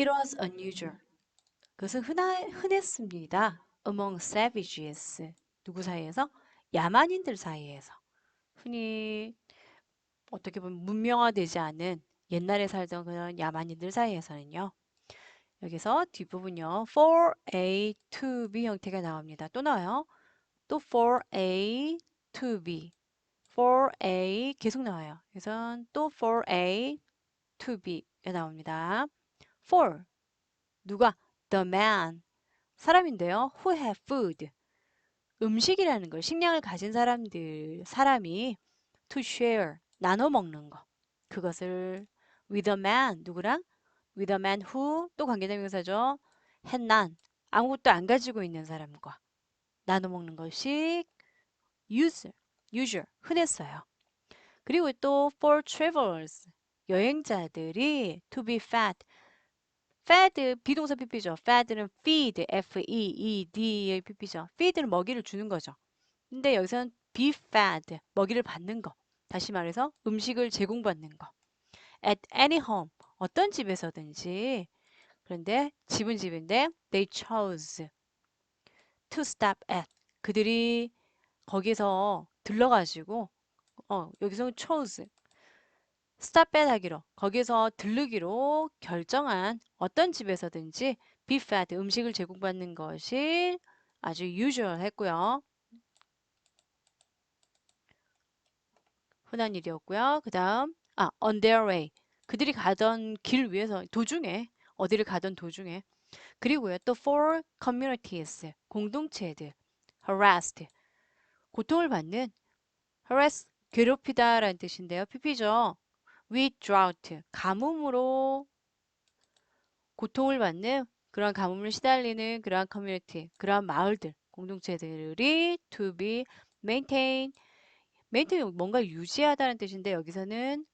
It was unusual. 그것은 흔하, 흔했습니다. Among savages. 누구 사이에서? 야만인들 사이에서. 흔히 어떻게 보면 문명화되지 않은 옛날에 살던 그런 야만인들 사이에서는요. 여기서 뒷부분요. for A to B 형태가 나옵니다. 또 나와요. 또 for A to B. for A 계속 나와요. 그래서 또 for A to B가 나옵니다. For 누가? the man 사람인데요. who have food 음식이라는 걸 식량을 가진 사람들 사람이 to share 나눠 먹는 거 그것을 with a man 누구랑? with a man who 또 관계대명사죠. had none 아무것도 안 가지고 있는 사람과 나눠 먹는 것이 usual, usual 흔했어요. 그리고 또 for travelers 여행자들이 to be fed fed 비동사 pp죠. fed는 feed f-e-e-d의 pp죠. feed는 먹이를 주는 거죠. 근데 여기서는 be fed 먹이를 받는 거. 다시 말해서 음식을 제공받는 거. at any home 어떤 집에서든지 그런데 집은 집인데 they chose to stop at 그들이 거기서 들러가지고 어 여기서 chose at 하기로 거기서 들르기로 결정한 어떤 집에서든지 be fed 음식을 제공받는 것이 아주 usual 했고요. 흔한 일이었고요. 그 다음 아 on their way. 그들이 가던 길 위에서 도중에 어디를 가던 도중에. 그리고요 또 for communities 공동체들 harassed. 고통을 받는 harass 괴롭히다 라는 뜻인데요. pp죠 with drought 가뭄으로 고통을 받는 그런 가뭄을 시달리는 그러한 커뮤니티 그러한 마을들 공동체들이 to be maintain maintain 뭔가 유지하다는 뜻인데 여기서는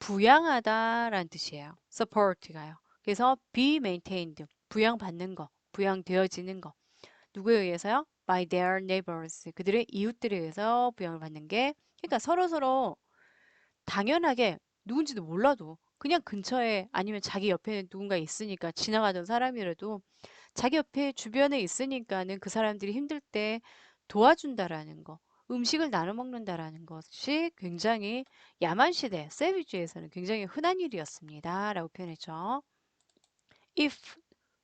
부양하다라는 뜻이에요. support가요. 그래서 be maintained, 부양받는 거, 부양되어지는 거. 누구에 의해서요? by their neighbors. 그들의 이웃들에 의해서 부양을 받는 게 그러니까 서로 서로 당연하게 누군지도 몰라도 그냥 근처에 아니면 자기 옆에 누군가 있으니까 지나가던 사람이라도 자기 옆에 주변에 있으니까는 그 사람들이 힘들 때 도와준다라는 거. 음식을 나눠 먹는다라는 것이 굉장히 야만 시대, 세비주에서는 굉장히 흔한 일이었습니다. 라고 표현했죠. If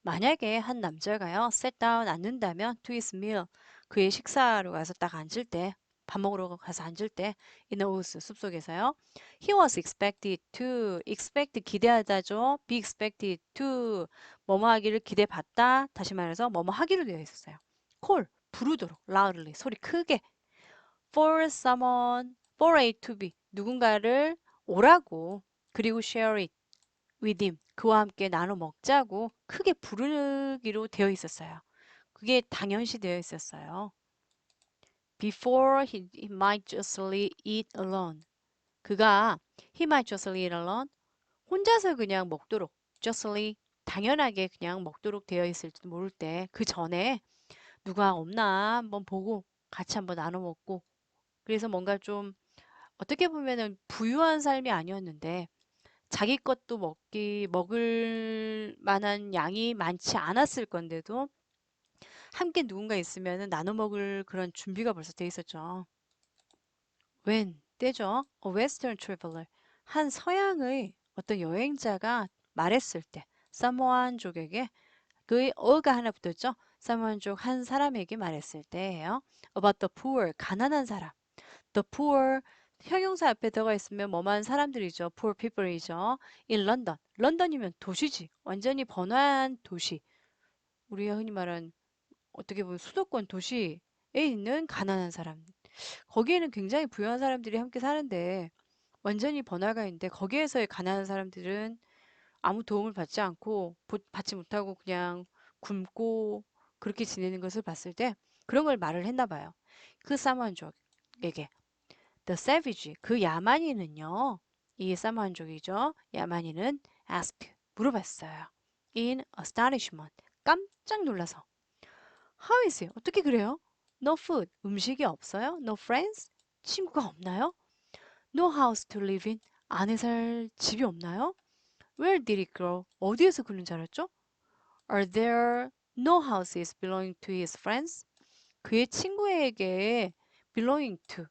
만약에 한 남자가요, sit down 앉는다면 to his meal 그의 식사로 가서 딱 앉을 때 밥 먹으러 가서 앉을 때 in the house 숲속에서요. He was expected to expect 기대하다죠. be expected to 뭐뭐 하기를 기대받다. 다시 말해서 뭐뭐 하기로 되어 있었어요. call 부르도록 loudly 소리 크게 for someone, for A to B 누군가를 오라고 그리고 share it with him 그와 함께 나눠 먹자고 크게 부르기로 되어 있었어요. 그게 당연시 되어 있었어요. Before he, he might justly eat alone. 그가 he might justly eat alone 혼자서 그냥 먹도록 justly 당연하게 그냥 먹도록 되어 있을지도 모를 때 그 전에 누가 없나 한번 보고 같이 한번 나눠 먹고 그래서 뭔가 좀 어떻게 보면은 부유한 삶이 아니었는데 자기 것도 먹기 먹을 만한 양이 많지 않았을 건데도 함께 누군가 있으면 나눠 먹을 그런 준비가 벌써 돼 있었죠. when 때죠. A western traveler 한 서양의 어떤 여행자가 말했을 때 사모안족에게 그의 어가 하나 붙었죠. 사모안족 한 사람에게 말했을 때예요. about the poor 가난한 사람. the poor 형용사 앞에 들어가 있으면 뭐만 사람들이죠. poor people이죠. in London. 런던이면 도시지. 완전히 번화한 도시. 우리가 흔히 말하는 어떻게 보면 수도권 도시에 있는 가난한 사람. 거기에는 굉장히 부유한 사람들이 함께 사는데 완전히 번화가 있는데 거기에서의 가난한 사람들은 아무 도움을 받지 않고 받지 못하고 그냥 굶고 그렇게 지내는 것을 봤을 때 그런 걸 말을 했나 봐요. 그 사무한족에게 The savage, 그 야만인은요. 이 사무한족이죠. 야만인은 asked, 물어봤어요. In astonishment, 깜짝 놀라서. How is it? 어떻게 그래요? No food, 음식이 없어요? No friends, 친구가 없나요? No house to live in, 안에 살 집이 없나요? Where did it grow? 어디에서 그는 자랐죠? Are there no houses belonging to his friends? 그의 친구에게 belonging to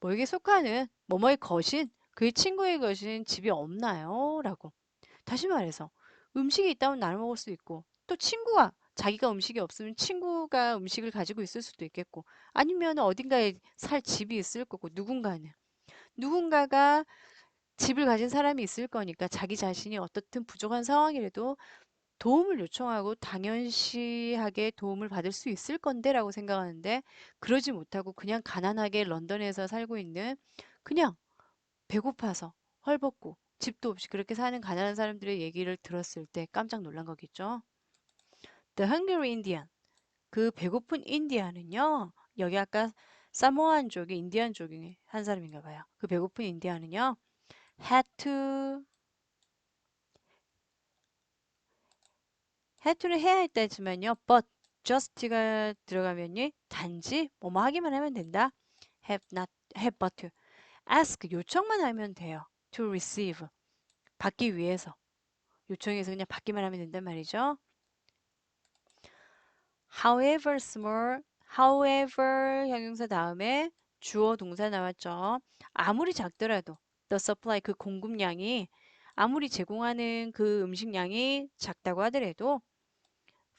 뭐에게 속하는 뭐뭐의 것인 그의 친구의 것인 집이 없나요? 라고 다시 말해서 음식이 있다면 나눠 먹을 수 있고 또 친구가 자기가 음식이 없으면 친구가 음식을 가지고 있을 수도 있겠고 아니면 어딘가에 살 집이 있을 거고 누군가는 누군가가 집을 가진 사람이 있을 거니까 자기 자신이 어떻든 부족한 상황이라도 도움을 요청하고 당연시하게 도움을 받을 수 있을 건데라고 생각하는데 그러지 못하고 그냥 가난하게 런던에서 살고 있는 그냥 배고파서 헐벗고 집도 없이 그렇게 사는 가난한 사람들의 얘기를 들었을 때 깜짝 놀란 거겠죠. The Hungry Indian. 그 배고픈 인디아는요. 여기 아까 사모안 쪽의 인디안 쪽의 한 사람인가 봐요. 그 배고픈 인디아는요. had to had to는 해야 했다 했지만요. but just가 들어가면요. 단지 뭐뭐 하기만 하면 된다. have not have but to ask 요청만 하면 돼요. to receive 받기 위해서 요청해서 그냥 받기만 하면 된단 말이죠. However small, however 형용사 다음에 주어 동사 나왔죠. 아무리 작더라도 the supply 그 공급량이 아무리 제공하는 그 음식량이 작다고 하더라도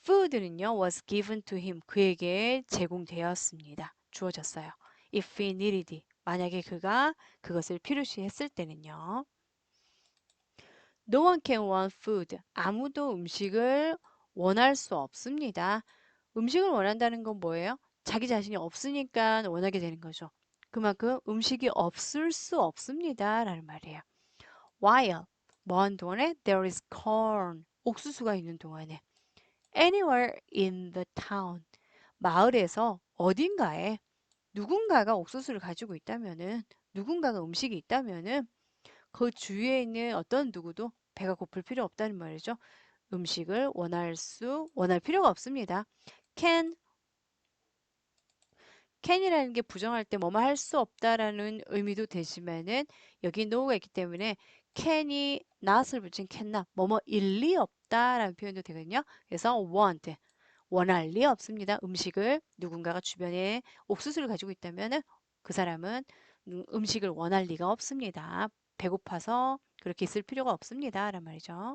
food는요 was given to him 그에게 제공되었습니다. 주어졌어요. if he needed 만약에 그가 그것을 필요시 했을 때는요. No one can want food. 아무도 음식을 원할 수 없습니다. 음식을 원한다는 건 뭐예요? 자기 자신이 없으니까 원하게 되는 거죠. 그만큼 음식이 없을 수 없습니다. 라는 말이에요. While 뭐한 동안에 there is corn 옥수수가 있는 동안에 anywhere in the town 마을에서 어딘가에 누군가가 옥수수를 가지고 있다면은 누군가가 음식이 있다면은 그 주위에 있는 어떤 누구도 배가 고플 필요 없다는 말이죠. 음식을 원할 수 원할 필요가 없습니다. Can can이라는 게 부정할 때 뭐뭐 할 수 없다라는 의미도 되지만은 여기 no가 있기 때문에 can이 not을 붙인 cannot 뭐뭐 일리 없다라는 표현도 되거든요. 그래서 want 원할 리 없습니다. 음식을 누군가가 주변에 옥수수를 가지고 있다면은 그 사람은 음식을 원할 리가 없습니다. 배고파서 그렇게 있을 필요가 없습니다. 라는 말이죠.